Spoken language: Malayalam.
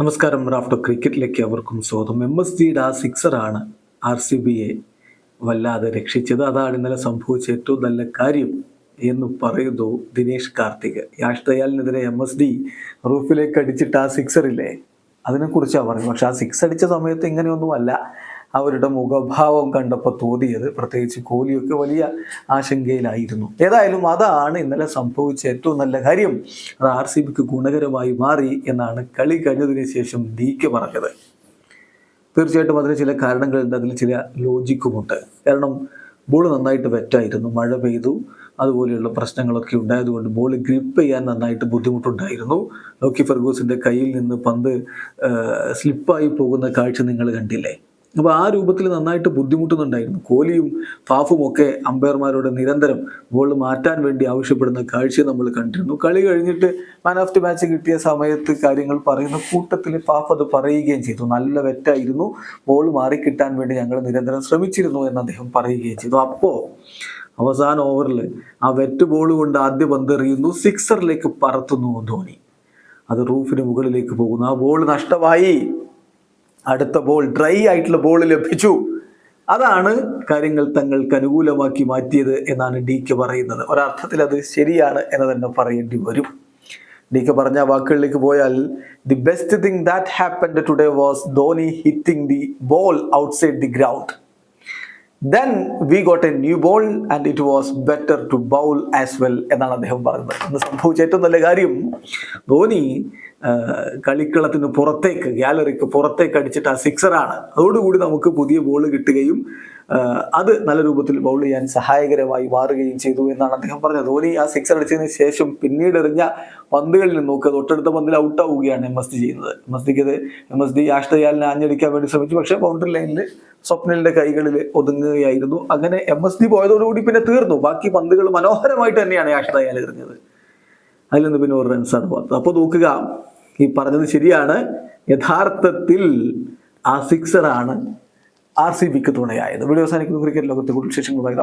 നമസ്കാരം റാഫ്റ്റർ ക്രിക്കറ്റിലേക്ക് അവർക്കും സ്വാഗതം. എം എസ് ജിയുടെ ആ സിക്സറാണ് ആർ സി ബിയെ വല്ലാതെ രക്ഷിച്ചത്. അതാണ് ഇന്നലെ സംഭവിച്ച ഏറ്റവും നല്ല കാര്യം എന്ന് പറയുന്നു ദിനേഷ് കാർത്തിക്. യാഷ് ദയാലിനെതിരെ എം എസ് ഡി റൂഫിലേക്ക് അടിച്ചിട്ട് ആ സിക്സറില്ലേ? അതിനെക്കുറിച്ചാണ് പറയുന്നത്. പക്ഷെ ആ സിക്സ് അടിച്ച സമയത്ത് ഇങ്ങനെയൊന്നുമല്ല. അവരുടെ മുഖഭാവം കണ്ടപ്പോൾ തോന്നിയത്. പ്രത്യേകിച്ച് കോഹ്ലിയൊക്കെ വലിയ ആശങ്കയിലായിരുന്നു. ഏതായാലും അതാണ് ഇന്നലെ സംഭവിച്ച ഏറ്റവും നല്ല കാര്യം. അത് ആർ സി ബിക്ക് ഗുണകരമായി മാറി എന്നാണ് കളി കഴിഞ്ഞതിന് ശേഷം ഡീക്ക് പറഞ്ഞത്. തീർച്ചയായിട്ടും അതിന് ചില കാരണങ്ങളുണ്ട്. അതിൽ ചില ലോജിക്കുമുണ്ട്. കാരണം ബോൾ നന്നായിട്ട് വെറ്റായിരുന്നു. മഴ പെയ്തു. അതുപോലെയുള്ള പ്രശ്നങ്ങളൊക്കെ ഉണ്ടായതുകൊണ്ട് ബോൾ ഗ്രിപ്പ് ചെയ്യാൻ നന്നായിട്ട് ബുദ്ധിമുട്ടുണ്ടായിരുന്നു. ലോക്കി ഫെർഗൂസിന്റെ കയ്യിൽ നിന്ന് പന്ത് സ്ലിപ്പായി പോകുന്ന കാഴ്ച നിങ്ങൾ കണ്ടില്ലേ? അപ്പോൾ ആ രൂപത്തിൽ നന്നായിട്ട് ബുദ്ധിമുട്ടുന്നുണ്ടായിരുന്നു. കോഹ്ലിയും ഫാഫും ഒക്കെ അമ്പയർമാരോട് നിരന്തരം ബോൾ മാറ്റാൻ വേണ്ടി ആവശ്യപ്പെടുന്ന കാഴ്ച നമ്മൾ കണ്ടിരുന്നു. കളി കഴിഞ്ഞിട്ട് മാൻ ഓഫ് ദി മാച്ച് കിട്ടിയ സമയത്ത് കാര്യങ്ങൾ പറയുന്ന കൂട്ടത്തിൽ ഫാഫ് അത് പറയുകയും ചെയ്തു. നല്ല വെറ്റായിരുന്നു. ബോൾ മാറിക്കിട്ടാൻ വേണ്ടി ഞങ്ങൾ നിരന്തരം ശ്രമിച്ചിരുന്നു എന്ന് അദ്ദേഹം പറയുകയും ചെയ്തു. അപ്പോൾ അവസാന ഓവറിൽ ആ വെറ്റ് ബോൾ കൊണ്ട് ആദ്യ പന്തെറിയുന്നു സിക്സറിലേക്ക് പറത്തുന്നു ധോണി. അത് റൂഫിന് മുകളിലേക്ക് പോകുന്നു. ആ ബോൾ നഷ്ടമായി. അടുത്ത ബോൾ ഡ്രൈ ആയിട്ടുള്ള ബോൾ ലഭിച്ചു. അതാണ് കാര്യങ്ങൾ തങ്ങൾക്ക് അനുകൂലമാക്കി മാറ്റിയത് എന്നാണ് ഡി കെ പറയുന്നത്. ഒരർത്ഥത്തിൽ അത് ശരിയാണ് എന്ന് തന്നെ പറയേണ്ടി വരും. ഡി കെ പറഞ്ഞ വാക്കുകളിലേക്ക് പോയാൽ the best thing that happened today was Dhoni hitting the ball outside the ground then we got a new ball and it was better to bowl as well എന്നാണ് അദ്ദേഹം പറയുന്നത് അന്ന് സംഭവിച്ച ഏറ്റവും നല്ല കാര്യം ധോനി കളിക്കളത്തിന് പുറത്തേക്ക് ഗാലറിക്ക് പുറത്തേക്ക് അടിച്ചിട്ട് ആ സിക്സറാണ്. അതോടുകൂടി നമുക്ക് പുതിയ ബോൾ കിട്ടുകയും അത് നല്ല രൂപത്തിൽ ബൗൾ ചെയ്യാൻ സഹായകരമായി മാറുകയും ചെയ്തു എന്നാണ് അദ്ദേഹം പറഞ്ഞത്. ധോനി ആ സിക്സർ അടിച്ചതിന് ശേഷം പിന്നീട് എറിഞ്ഞ പന്തുകളിൽ നോക്കുക തൊട്ടടുത്ത പന്തിൽ ഔട്ട് ആവുകയാണ് എം എസ് ഡി ചെയ്യുന്നത്. എം എസ് ഡിക്ക് എം എസ് ഡി ആഷ്ടയാലിനെ ആഞ്ഞടിക്കാൻ വേണ്ടി ശ്രമിച്ചു. പക്ഷേ ബൗണ്ടറി ലൈനിൽ സ്വപ്നലിന്റെ കൈകളിൽ ഒതുങ്ങുകയായിരുന്നു. അങ്ങനെ എം എസ് ഡി പോയതോടുകൂടി പിന്നെ തീർന്നു. ബാക്കി പന്തുകൾ മനോഹരമായിട്ട് തന്നെയാണ് ആഷ്ടയാൽ എറിഞ്ഞത്. അതിൽ നിന്ന് പിന്നെ ഒരു റൺസാണ് പോകുന്നത് അപ്പോൾ നോക്കുക ഈ പറഞ്ഞത് ശരിയാണ്. യഥാർത്ഥത്തിൽ ആ സിക്സറാണ് ആർ സി ബിക്ക് തുണയായത്. വീഡിയോ അവസാനിക്കുന്ന. ക്രിക്കറ്റ് ലോകത്തെ കൂടുതൽ വിശേഷങ്ങളുമായി